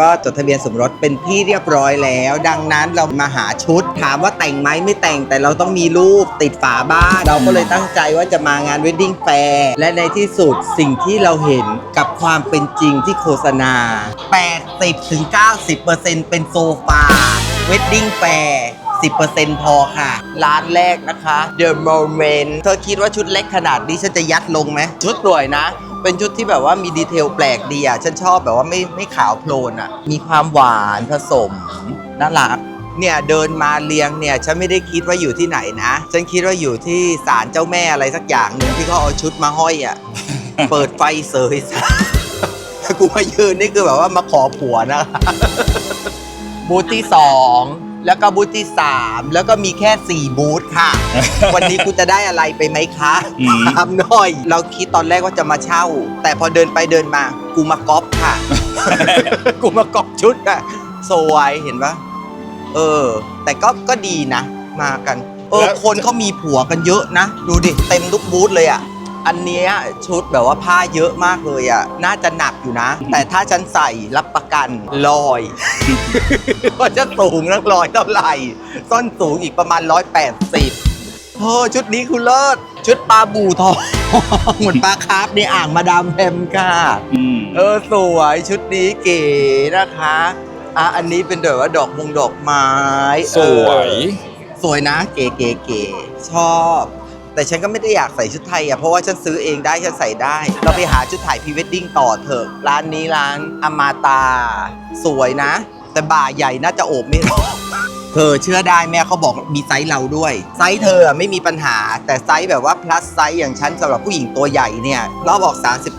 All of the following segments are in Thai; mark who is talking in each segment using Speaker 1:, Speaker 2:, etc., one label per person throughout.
Speaker 1: ก็จดทะเบียนสมรสเป็นที่เรียบร้อยแล้ว ดังนั้นเรามาหาชุด ถามว่าแต่งไหมไม่แต่งแต่เราต้องมีรูปติดฝาบ้าน เราก็เลยตั้งใจว่าจะมางาน wedding fair และในที่สุดสิ่งที่เราเห็นกับความเป็นจริงที่โฆษณา 80-90%เป็นโซฟา wedding fair 10%พอค่ะ ร้านแรกนะคะ The Moment เธอคิดว่าชุดเล็กขนาดนี้ฉันจะยัดลงไหม ชุดสวยนะ เป็นชุดที่แบบว่ามีดีเทลแปลกดีอะ ฉันชอบแบบว่าไม่ไม่ขาวโพลนอะ มีความหวานผสมน่ารักเนี่ยเดินมาเรียงเนี่ยฉันไม่ได้คิดว่าอยู่ที่ไหนนะ ฉันคิดว่าอยู่ที่ศาลเจ้าแม่อะไรสักอย่างหนึ่งที่เขาเอาชุดมาห้อยอะ เปิดไฟเสยซะกูมายืนนี่คือแบบว่ามาขอผัวนะคะบูธที่สอง แล้วก็บูธที่สามแล้วก็มีแค่สี่บูธค่ะ วันนี้กูจะได้อะไรไปไหมคะ
Speaker 2: อืม
Speaker 1: ถามหน่อย เราคิดตอนแรกว่าจะมาเช่า แต่พอเดินไปเดินมา กูมาก๊อปค่ะ กูมาก๊อปชุดอะสวยเห็นปะเออ แต่ก็ก็ดีนะ มากัน เออ
Speaker 2: แล้ว
Speaker 1: คนเขามีผัวกันเยอะนะ ดูดิ เต็มทุกบูธเลยอะ อันเนี้ยชุดแบบว่าผ้าเยอะมากเลยอะน่าจะหนักอยู่นะ แต่ถ้าฉันใส่รับประกันลอย ว่าจะสูงนักร้อยเท่าไหร่ส้นสูงอีกประมาณ 180เออชุดนี้คือเลิศ ชุดปลาบูทองเหมือนปลาคาร์ฟในอ่างมาดามแพมค่ะ
Speaker 2: อืม
Speaker 1: เออ สวยชุดนี้เก๋นะคะ อะ อันนี้เป็นแบบว่าดอกมงดอกไม้
Speaker 2: สวย
Speaker 1: เออสวยนะ เก๋เก๋เก๋ชอบ แต่ฉันก็ไม่ได้อยากใส่ชุดไทยอะเพราะว่าฉันซื้อเองได้ฉันใส่ได้ เราไปหาชุดถ่ายพรีเวดดิ้งต่อเถอะ ร้านนี้ร้านอมาตา สวยนะ แต่บ่าใหญ่น่าจะโอบไม่รอดเธอเชื่อได้แม่เขาบอกมีไซส์เราด้วย ไซส์เธอไม่มีปัญหา แต่ไซส์แบบว่า plus ไซส์อย่างฉันสำหรับผู้หญิงตัวใหญ่เนี่ย เราบอก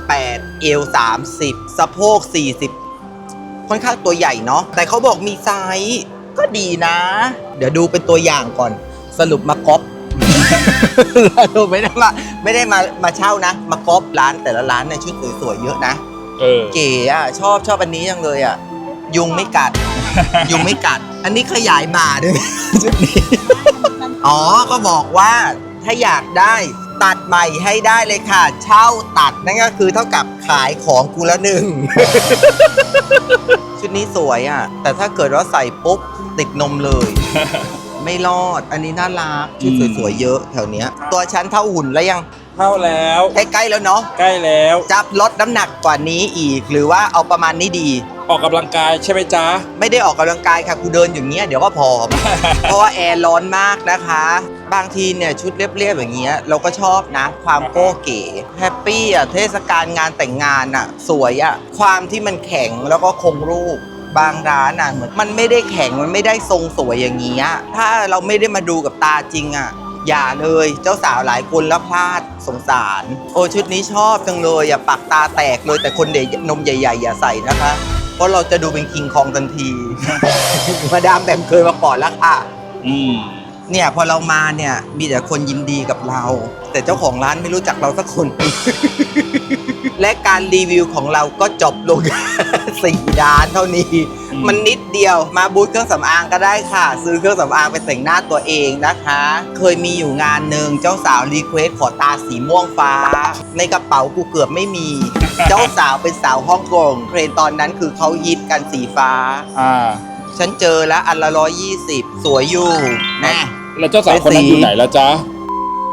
Speaker 1: 38 เอว 30 สะโพก 40 ค่อนข้างตัวใหญ่เนาะแต่เขาบอกมีไซส์ก็ดีนะ เดี๋ยวดูเป็นตัวอย่างก่อน สรุปมาก๊อป สรุปไม่ได้มาไม่ได้มามาเช่านะ มาก๊อปร้านแต่ละร้านเนี่ยชุดสวยๆเยอะนะ
Speaker 2: เออ
Speaker 1: เก๋อะชอบชอบอันนี้จังเลยอะยุงไม่กัด ยุงไม่กัด อันนี้ขยายบ่าด้วย ชุดนี้ อ๋อก็บอกว่าถ้าอยากได้ตัดใหม่ให้ได้เลยค่ะ เช่าตัดนั่นก็คือเท่ากับขายของกูละหนึ่ง ชุดนี้สวยอะแต่ถ้าเกิดว่าใส่ปุ๊บติดนมเลย ไม่รอด อันนี้น่ารักชุด
Speaker 2: อืม
Speaker 1: สวยๆเยอะแถวเนี้ย ตัวฉันเท่าหุ่นแล้วยัง
Speaker 2: เข้าแล้ว
Speaker 1: ใกล้ๆแล้วเนาะ
Speaker 2: ใกล้แล้ว
Speaker 1: จะลดน้ำหนักกว่านี้อีก หรือว่าเอาประมาณนี้ดี
Speaker 2: ออกกำลังกายใช่ไหมจ๊ะ
Speaker 1: ไม่ได้ออกกำลังกายค่ะกูเดินอย่างเงี้ยเดี๋ยวก็ผอม เพราะว่าแอร์ร้อนมากนะคะ บางทีเนี่ยชุดเรียบๆอย่างเงี้ยเราก็ชอบนะ ความโก้เก๋แฮปปี้อะเทศกาลงานแต่งงานอะ สวยอะความที่มันแข็งแล้วก็คงรูป บางร้านอะเหมือนมันไม่ได้แข็งมันไม่ได้ทรงสวยอย่างเงี้ยถ้าเราไม่ได้มาดูกับตาจริงอะอย่าเลยเจ้าสาวหลายคนแล้วพลาดสงสาร โอ้ชุดนี้ชอบจังเลยอย่าปากตาแตกเลยแต่คนเด็กนมใหญ่ ๆ อย่าใส่นะคะ เพราะเราจะดูเป็นคิงคองทันที มาดามแบมเคยมาก่อนแล้วค่ะ
Speaker 2: อืม
Speaker 1: เนี่ยพอเรามาเนี่ยมีแต่คนยินดีกับเรา แต่เจ้าของร้านไม่รู้จักเราสักคน และการรีวิวของเราก็จบลง สี่ด้านเท่านี้
Speaker 2: อืม
Speaker 1: มันนิดเดียวมาบูธเครื่องสำอางก็ได้ค่ะ ซื้อเครื่องสำอางไปแต่งหน้าตัวเองนะคะ เคยมีอยู่งานหนึ่งเจ้าสาวรีเควสขอตาสีม่วงฟ้า ในกระเป๋ากูเกือบไม่มี เจ้าสาวเป็นสาวฮ่องกงเทรนด์ตอนนั้นคือเขาฮิตกันสีฟ้า
Speaker 2: อ่า
Speaker 1: ฉันเจอแล้วอันละร้อยยี่สิบสวยอยู่นะ
Speaker 2: แล้วเจ้าสาวคนนั้นอยู่ไหนแล้วจ๊ะ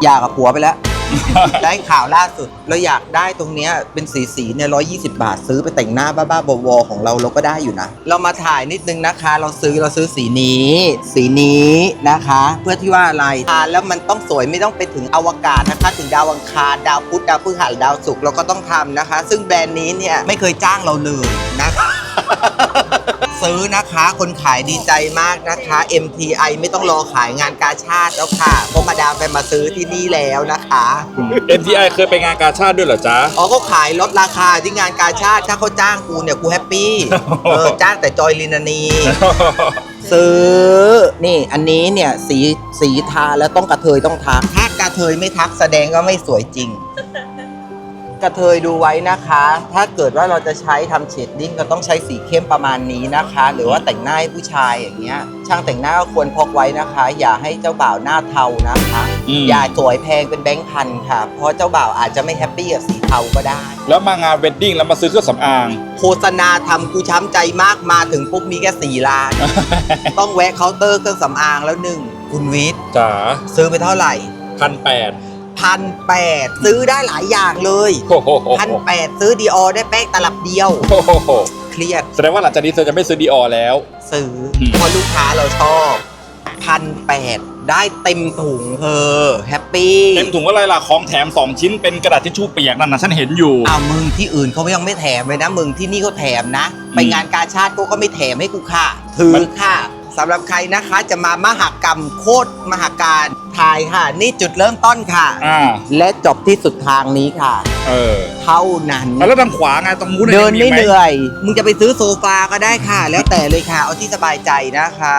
Speaker 1: อยากกับผัวไปแล้ว ได้ข่าวล่าสุด เราอยากได้ตรงเนี้ยเป็นสีสีๆเนี่ยร้อยี่สิบาท ซื้อไปแต่งหน้าบ้าๆบอๆของเราเราก็ได้อยู่นะ เรามาถ่ายนิดนึงนะคะ เราซื้อเราซื้อสีนี้ สีนี้นะคะ เพื่อที่ว่าอะไรทานแล้วมันต้องสวยไม่ต้องไปถึงอวกาศนะคะ ถึงดาวอังคารดาวพุธดาวพฤหัสดาวศุกร์เราก็ต้องทำนะคะ ซึ่งแบรนด์นี้เนี่ยไม่เคยจ้างเราเลยนะคะ ซื้อนะคะ คนขายดีใจมากนะคะ MTI ไม่ต้องรอขายงานกาชาติแล้วค่ะเพราะมาดามไปมาซื้อที่นี่แล้วนะคะ
Speaker 2: MTI เคยไปงานกาชาติด้วยเหรอจ๊ะ
Speaker 1: อ๋อเขาขายลดราคาที่งานกาชาติถ้าเขาจ้างกูเนี่ยกูแฮปปี้ เออจ้างแต่จอยลินานี ซื้อ นี่อันนี้เนี่ยสีสีทาแล้วต้องกระเทยต้องทัก ถ้ากระเทยไม่ทักแสดงว่าไม่สวยจริง กระเทยดูไว้นะคะ ถ้าเกิดว่าเราจะใช้ทำเชดดิ้งก็ต้องใช้สีเข้มประมาณนี้นะคะ หรือว่าแต่งหน้าให้ผู้ชายอย่างเงี้ย ช่างแต่งหน้าก็ควรพกไว้นะคะ อย่าให้เจ้าบ่าวหน้าเทานะคะ
Speaker 2: อืม
Speaker 1: อย่าสวยแพงเป็นแบงค์พันค่ะ เพราะเจ้าบ่าวอาจจะไม่แฮปปี้กับสีเทาก็ได้
Speaker 2: แล้วมางานเวดดิ้งแล้วมาซื้อเครื่องสำอาง
Speaker 1: โฆษณาทำกูช้ำใจมากมาถึงปุ๊บมีแค่สี่ล้าน ต้องแวะเคาน์เตอร์เครื่องสำอางแล้วหนึ่งคุณวิทย์
Speaker 2: จ๋า
Speaker 1: ซื้อไปเท่าไหร่
Speaker 2: พันแปด
Speaker 1: พันแปดซื้อได้หลายอย่างเลย
Speaker 2: โอ้โห
Speaker 1: พันแปดซื้อดีออได้แป้งตลับเดียว
Speaker 2: โอ้โห
Speaker 1: เครียด
Speaker 2: แสดงว่าหลังจากนี้เธอจะไม่ซื้อดีออแล้ว
Speaker 1: ซื้ออ
Speaker 2: ม
Speaker 1: เพราะลูกค้าเราชอบพันแปดได้เต็มถุงเธอแฮปปี้
Speaker 2: เต็มถุงอะไรล่ะของแถม 2 ชิ้นเป็นกระดาษทิชชู่เปียกนั่นนะฉันเห็นอยู่
Speaker 1: อ้าวมึงที่อื่นเขายังไม่แถมเลยนะ มึงที่นี่เขาแถมนะ ไปงานกาชาติเขาก็ไม่แถมให้กูค่ะ ถือ
Speaker 2: มัน
Speaker 1: ค่ะ สำหรับใครนะคะจะมามหากรรมโคตรมหาการถ่ายค่ะ นี่จุดเริ่มต้นค่ะ
Speaker 2: อ่า
Speaker 1: และจบที่สุดทางนี้ค่ะ
Speaker 2: เออ
Speaker 1: เท่านั้น
Speaker 2: แล้วทางขวาไงตรงนู้น
Speaker 1: เดิน
Speaker 2: ยัง
Speaker 1: ไม่
Speaker 2: ห
Speaker 1: เหนื่อย มึงจะไปซื้อโซฟาก็ได้ค่ะ แล้วแต่เลยค่ะ เอาที่สบายใจนะคะ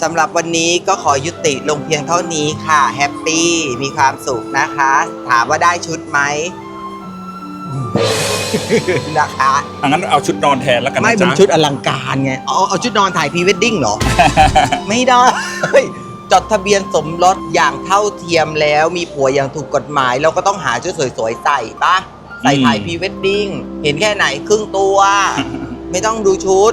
Speaker 1: สำหรับวันนี้ก็ขอยุติลงเพียงเท่านี้ค่ะ แฮปปี้ มีความสุขนะคะ ถามว่าได้ชุดไหม นะคะ
Speaker 2: อะงั้นเอาชุดนอนแทนแล้วกัน
Speaker 1: ไม่
Speaker 2: นะ
Speaker 1: เป็น
Speaker 2: จ๊ะ
Speaker 1: ชุดอลังการไงเอาเอาชุดนอนถ่ายพรีเวดดิ้งเหรอ ไม่ได้ จดทะเบียนสมรสอย่างเท่าเทียมแล้วมีผัวอย่างถูกกฎหมาย เราก็ต้องหาชุดสวยๆใส่ปะใส่ถ่ายพรีเวดดิ้งเห็นแค่ไหนครึ่งตัว ไม่ต้องดูชุด